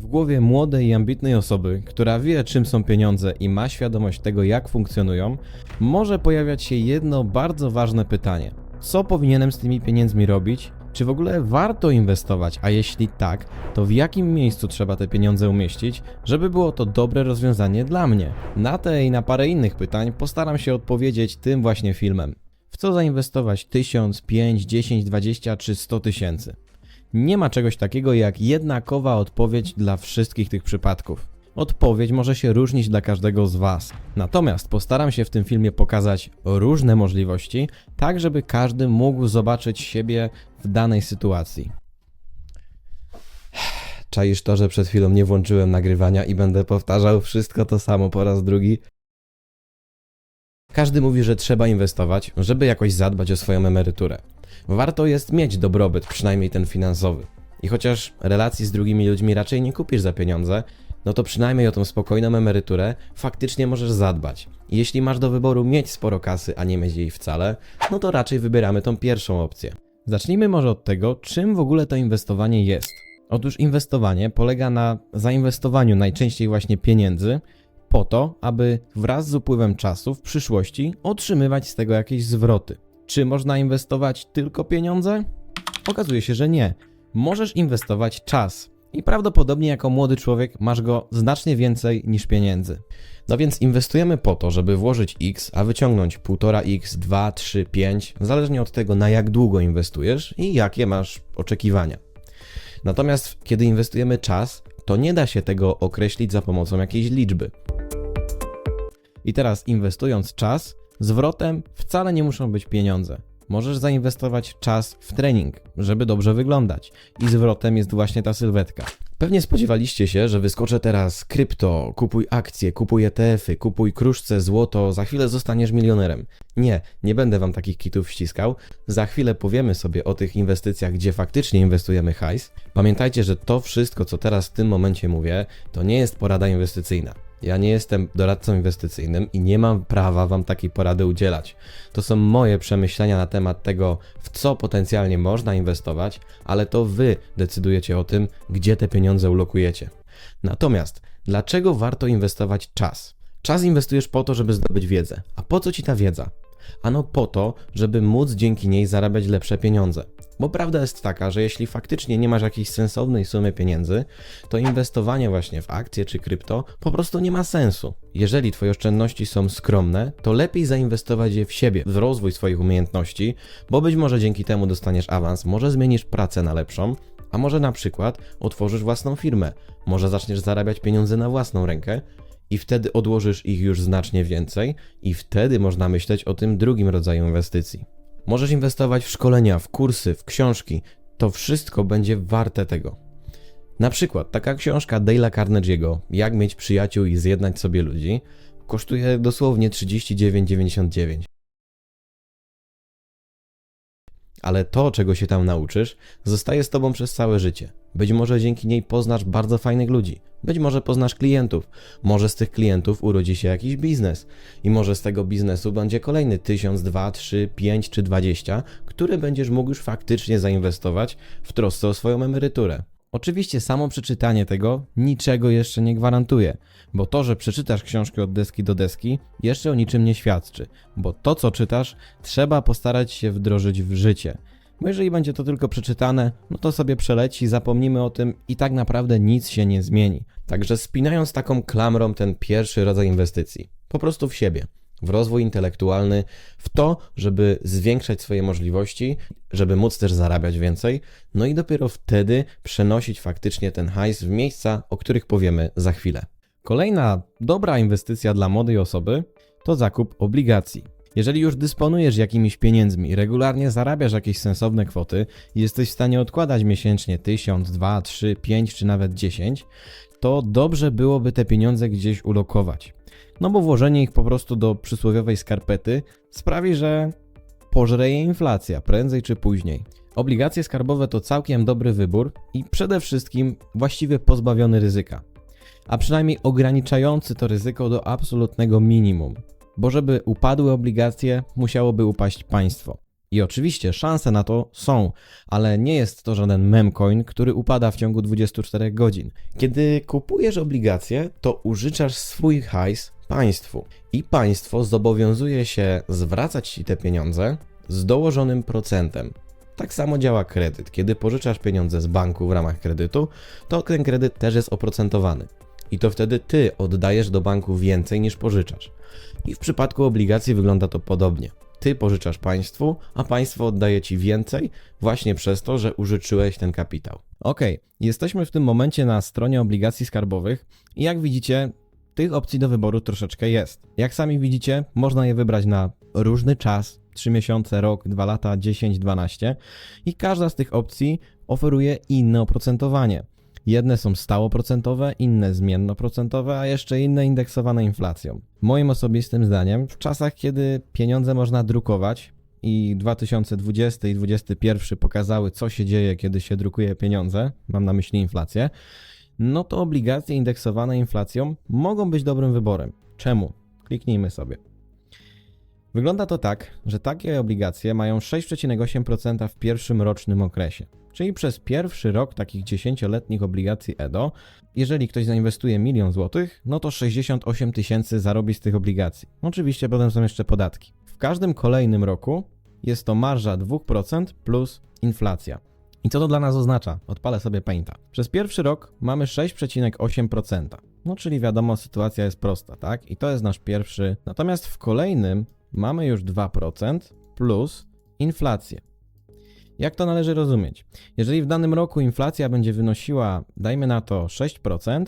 W głowie młodej i ambitnej osoby, która wie czym są pieniądze i ma świadomość tego jak funkcjonują, może pojawiać się jedno bardzo ważne pytanie. Co powinienem z tymi pieniędzmi robić? Czy w ogóle warto inwestować? A jeśli tak, to w jakim miejscu trzeba te pieniądze umieścić, żeby było to dobre rozwiązanie dla mnie? Na te i na parę innych pytań postaram się odpowiedzieć tym właśnie filmem. W co zainwestować 1000, 5, 10, 20 czy 100 tysięcy? Nie ma czegoś takiego jak jednakowa odpowiedź dla wszystkich tych przypadków. Odpowiedź może się różnić dla każdego z Was. Natomiast postaram się w tym filmie pokazać różne możliwości, tak żeby każdy mógł zobaczyć siebie w danej sytuacji. Czaisz to, że przed chwilą nie włączyłem nagrywania i będę powtarzał wszystko to samo po raz drugi? Każdy mówi, że trzeba inwestować, żeby jakoś zadbać o swoją emeryturę. Warto jest mieć dobrobyt, przynajmniej ten finansowy. I chociaż relacji z drugimi ludźmi raczej nie kupisz za pieniądze, no to przynajmniej o tą spokojną emeryturę faktycznie możesz zadbać. Jeśli masz do wyboru mieć sporo kasy, a nie mieć jej wcale, no to raczej wybieramy tą pierwszą opcję. Zacznijmy może od tego, czym w ogóle to inwestowanie jest. Otóż inwestowanie polega na zainwestowaniu najczęściej właśnie pieniędzy po to, aby wraz z upływem czasu w przyszłości otrzymywać z tego jakieś zwroty. Czy można inwestować tylko pieniądze? Okazuje się, że nie. Możesz inwestować czas. I prawdopodobnie jako młody człowiek masz go znacznie więcej niż pieniędzy. No więc inwestujemy po to, żeby włożyć X, a wyciągnąć 1,5X, 2, 3, 5, zależnie od tego na jak długo inwestujesz i jakie masz oczekiwania. Natomiast kiedy inwestujemy czas, to nie da się tego określić za pomocą jakiejś liczby. I teraz inwestując czas, zwrotem wcale nie muszą być pieniądze. Możesz zainwestować czas w trening, żeby dobrze wyglądać. I zwrotem jest właśnie ta sylwetka. Pewnie spodziewaliście się, że wyskoczę teraz krypto, kupuj akcje, kupuj ETF-y, kupuj kruszce, złoto, za chwilę zostaniesz milionerem. Nie, nie będę wam takich kitów ściskał. Za chwilę powiemy sobie o tych inwestycjach, gdzie faktycznie inwestujemy hajs. Pamiętajcie, że to wszystko, co teraz w tym momencie mówię, to nie jest porada inwestycyjna. Ja nie jestem doradcą inwestycyjnym i nie mam prawa Wam takiej porady udzielać. To są moje przemyślenia na temat tego, w co potencjalnie można inwestować, ale to Wy decydujecie o tym, gdzie te pieniądze ulokujecie. Natomiast, dlaczego warto inwestować czas? Czas inwestujesz po to, żeby zdobyć wiedzę. A po co Ci ta wiedza? Ano po to, żeby móc dzięki niej zarabiać lepsze pieniądze. Bo prawda jest taka, że jeśli faktycznie nie masz jakiejś sensownej sumy pieniędzy, to inwestowanie właśnie w akcje czy krypto po prostu nie ma sensu. Jeżeli Twoje oszczędności są skromne, to lepiej zainwestować je w siebie, w rozwój swoich umiejętności, bo być może dzięki temu dostaniesz awans, może zmienisz pracę na lepszą, a może na przykład otworzysz własną firmę, może zaczniesz zarabiać pieniądze na własną rękę, i wtedy odłożysz ich już znacznie więcej, i wtedy można myśleć o tym drugim rodzaju inwestycji. Możesz inwestować w szkolenia, w kursy, w książki. To wszystko będzie warte tego. Na przykład taka książka Dale'a Carnegie'ego Jak mieć przyjaciół i zjednać sobie ludzi kosztuje dosłownie 39,99. Ale to, czego się tam nauczysz, zostaje z tobą przez całe życie. Być może dzięki niej poznasz bardzo fajnych ludzi. Być może poznasz klientów. Może z tych klientów urodzi się jakiś biznes. I może z tego biznesu będzie kolejny 1000, 2, 3, 5 czy 20, który będziesz mógł już faktycznie zainwestować w trosce o swoją emeryturę. Oczywiście samo przeczytanie tego niczego jeszcze nie gwarantuje, bo to, że przeczytasz książkę od deski do deski, jeszcze o niczym nie świadczy, bo to, co czytasz, trzeba postarać się wdrożyć w życie. Bo jeżeli będzie to tylko przeczytane, no to sobie przeleci, zapomnimy o tym i tak naprawdę nic się nie zmieni. Także spinając taką klamrą ten pierwszy rodzaj inwestycji, po prostu w siebie, w rozwój intelektualny, w to, żeby zwiększać swoje możliwości, żeby móc też zarabiać więcej, no i dopiero wtedy przenosić faktycznie ten hajs w miejsca, o których powiemy za chwilę. Kolejna dobra inwestycja dla młodej osoby to zakup obligacji. Jeżeli już dysponujesz jakimiś pieniędzmi, regularnie zarabiasz jakieś sensowne kwoty i jesteś w stanie odkładać miesięcznie 1000, 2, 3, 5 czy nawet 10, to dobrze byłoby te pieniądze gdzieś ulokować. No bo włożenie ich po prostu do przysłowiowej skarpety sprawi, że pożre je inflacja prędzej czy później. Obligacje skarbowe to całkiem dobry wybór i przede wszystkim właściwie pozbawiony ryzyka, a przynajmniej ograniczający to ryzyko do absolutnego minimum. Bo żeby upadły obligacje, musiałoby upaść państwo. I oczywiście szanse na to są, ale nie jest to żaden memcoin, który upada w ciągu 24 godzin. Kiedy kupujesz obligacje, to użyczasz swój hajs państwu i państwo zobowiązuje się zwracać ci te pieniądze z dołożonym procentem. Tak samo działa kredyt. Kiedy pożyczasz pieniądze z banku w ramach kredytu, to ten kredyt też jest oprocentowany. I to wtedy ty oddajesz do banku więcej niż pożyczasz. I w przypadku obligacji wygląda to podobnie. Ty pożyczasz państwu, a państwo oddaje ci więcej właśnie przez to, że użyczyłeś ten kapitał. Ok, jesteśmy w tym momencie na stronie obligacji skarbowych i jak widzicie, tych opcji do wyboru troszeczkę jest. Jak sami widzicie, można je wybrać na różny czas 3 miesiące, rok, 2 lata, 10, 12 i każda z tych opcji oferuje inne oprocentowanie. Jedne są stałoprocentowe, inne zmiennoprocentowe, a jeszcze inne indeksowane inflacją. Moim osobistym zdaniem, w czasach, kiedy pieniądze można drukować i 2020 i 2021 pokazały, co się dzieje, kiedy się drukuje pieniądze, mam na myśli inflację, no to obligacje indeksowane inflacją mogą być dobrym wyborem. Czemu? Kliknijmy sobie. Wygląda to tak, że takie obligacje mają 6,8% w pierwszym rocznym okresie. Czyli przez pierwszy rok takich 10-letnich obligacji EDO, jeżeli ktoś zainwestuje milion złotych, no to 68 tysięcy zarobi z tych obligacji. Oczywiście potem są jeszcze podatki. W każdym kolejnym roku jest to marża 2% plus inflacja. I co to dla nas oznacza? Odpalę sobie Painta. Przez pierwszy rok mamy 6,8%. No czyli wiadomo, sytuacja jest prosta, tak? I to jest nasz pierwszy. Natomiast w kolejnym mamy już 2% plus inflację. Jak to należy rozumieć? Jeżeli w danym roku inflacja będzie wynosiła, dajmy na to 6%,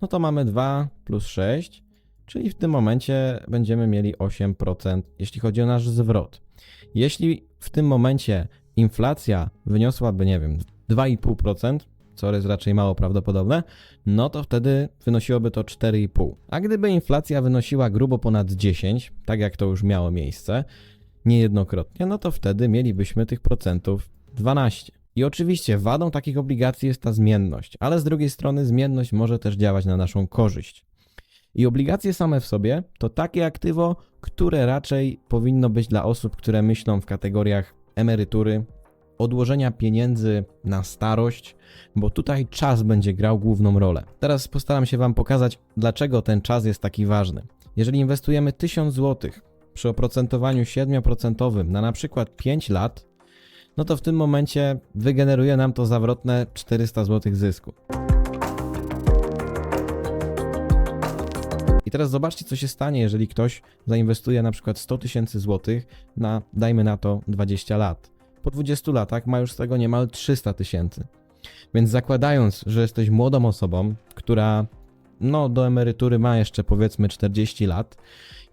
no to mamy 2 plus 6, czyli w tym momencie będziemy mieli 8%, jeśli chodzi o nasz zwrot. Jeśli w tym momencie inflacja wyniosłaby, nie wiem, 2,5%, co jest raczej mało prawdopodobne, no to wtedy wynosiłoby to 4,5. A gdyby inflacja wynosiła grubo ponad 10, tak jak to już miało miejsce, niejednokrotnie, no to wtedy mielibyśmy tych procentów 12. I oczywiście wadą takich obligacji jest ta zmienność, ale z drugiej strony zmienność może też działać na naszą korzyść. I obligacje same w sobie to takie aktywo, które raczej powinno być dla osób, które myślą w kategoriach emerytury, odłożenia pieniędzy na starość, bo tutaj czas będzie grał główną rolę. Teraz postaram się Wam pokazać, dlaczego ten czas jest taki ważny. Jeżeli inwestujemy 1000 zł przy oprocentowaniu 7% na na przykład 5 lat, no to w tym momencie wygeneruje nam to zawrotne 400 zł zysku. I teraz zobaczcie, co się stanie, jeżeli ktoś zainwestuje na przykład 100 tysięcy złotych na, dajmy na to, 20 lat. Po 20 latach ma już z tego niemal 300 tysięcy. Więc zakładając, że jesteś młodą osobą, która no, do emerytury ma jeszcze powiedzmy 40 lat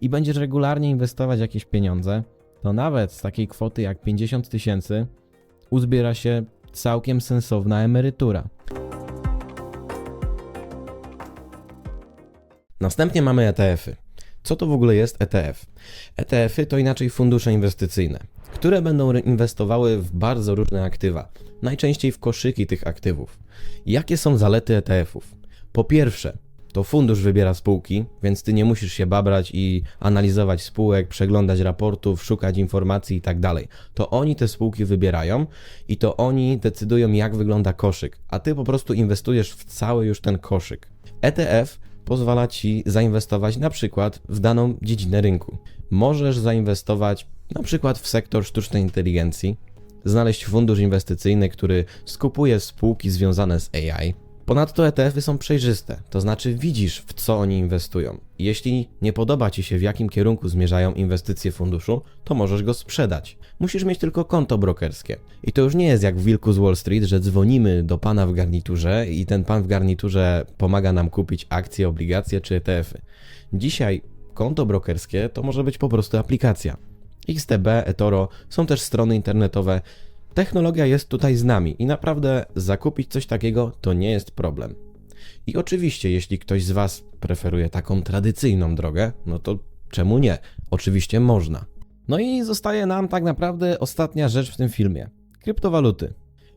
i będziesz regularnie inwestować jakieś pieniądze, to nawet z takiej kwoty jak 50 tysięcy uzbiera się całkiem sensowna emerytura. Następnie mamy ETF-y. Co to w ogóle jest ETF? ETF-y to inaczej fundusze inwestycyjne, które będą inwestowały w bardzo różne aktywa, najczęściej w koszyki tych aktywów. Jakie są zalety ETF-ów? Po pierwsze, to fundusz wybiera spółki, więc ty nie musisz się babrać i analizować spółek, przeglądać raportów, szukać informacji i tak dalej. To oni te spółki wybierają i to oni decydują, jak wygląda koszyk, a ty po prostu inwestujesz w cały już ten koszyk. ETF pozwala ci zainwestować na przykład w daną dziedzinę rynku. Możesz zainwestować na przykład w sektor sztucznej inteligencji, znaleźć fundusz inwestycyjny, który skupuje spółki związane z AI, Ponadto ETF-y są przejrzyste, to znaczy widzisz w co oni inwestują. Jeśli nie podoba Ci się w jakim kierunku zmierzają inwestycje funduszu, to możesz go sprzedać. Musisz mieć tylko konto brokerskie. I to już nie jest jak w Wilku z Wall Street, że dzwonimy do pana w garniturze i ten pan w garniturze pomaga nam kupić akcje, obligacje czy ETF-y. Dzisiaj konto brokerskie to może być po prostu aplikacja. XTB, eToro są też strony internetowe, Technologia jest tutaj z nami i naprawdę zakupić coś takiego to nie jest problem. I oczywiście, jeśli ktoś z Was preferuje taką tradycyjną drogę, no to czemu nie? Oczywiście można. No i zostaje nam tak naprawdę ostatnia rzecz w tym filmie kryptowaluty.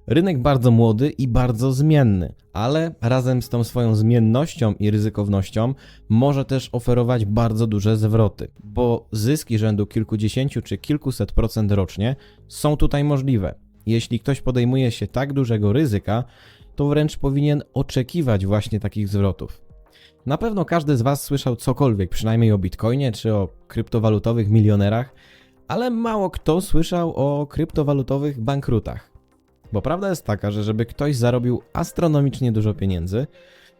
Rynek bardzo młody i bardzo zmienny, ale razem z tą swoją zmiennością i ryzykownością może też oferować bardzo duże zwroty, bo zyski rzędu kilkudziesięciu czy kilkuset procent rocznie są tutaj możliwe. Jeśli ktoś podejmuje się tak dużego ryzyka, to wręcz powinien oczekiwać właśnie takich zwrotów. Na pewno każdy z Was słyszał cokolwiek, przynajmniej o Bitcoinie czy o kryptowalutowych milionerach, ale mało kto słyszał o kryptowalutowych bankrutach. Bo prawda jest taka, że żeby ktoś zarobił astronomicznie dużo pieniędzy,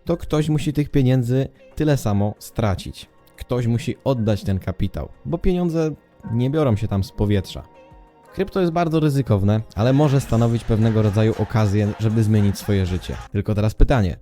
to ktoś musi tych pieniędzy tyle samo stracić. Ktoś musi oddać ten kapitał, bo pieniądze nie biorą się tam z powietrza. Krypto jest bardzo ryzykowne, ale może stanowić pewnego rodzaju okazję, żeby zmienić swoje życie. Tylko teraz pytanie: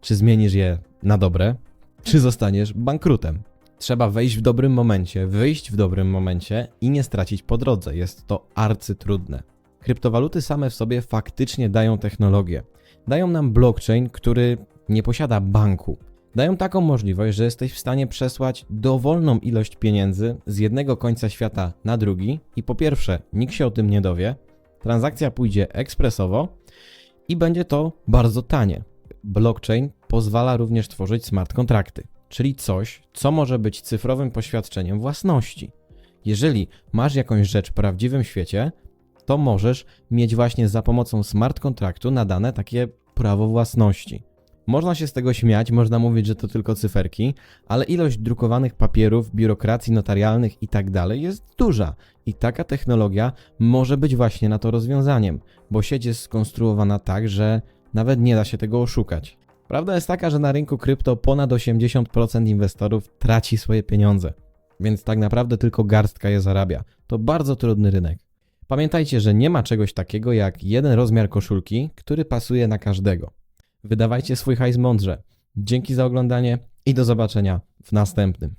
czy zmienisz je na dobre, czy zostaniesz bankrutem? Trzeba wejść w dobrym momencie, wyjść w dobrym momencie i nie stracić po drodze. Jest to arcytrudne. Kryptowaluty same w sobie faktycznie dają technologię. Dają nam blockchain, który nie posiada banku. Dają taką możliwość, że jesteś w stanie przesłać dowolną ilość pieniędzy z jednego końca świata na drugi i po pierwsze, nikt się o tym nie dowie, transakcja pójdzie ekspresowo i będzie to bardzo tanie. Blockchain pozwala również tworzyć smart kontrakty, czyli coś, co może być cyfrowym poświadczeniem własności. Jeżeli masz jakąś rzecz w prawdziwym świecie, to możesz mieć właśnie za pomocą smart kontraktu nadane takie prawo własności. Można się z tego śmiać, można mówić, że to tylko cyferki, ale ilość drukowanych papierów, biurokracji notarialnych i tak jest duża. I taka technologia może być właśnie na to rozwiązaniem, bo sieć jest skonstruowana tak, że nawet nie da się tego oszukać. Prawda jest taka, że na rynku krypto ponad 80% inwestorów traci swoje pieniądze, więc tak naprawdę tylko garstka je zarabia. To bardzo trudny rynek. Pamiętajcie, że nie ma czegoś takiego jak jeden rozmiar koszulki, który pasuje na każdego. Wydawajcie swój hajs mądrze. Dzięki za oglądanie i do zobaczenia w następnym.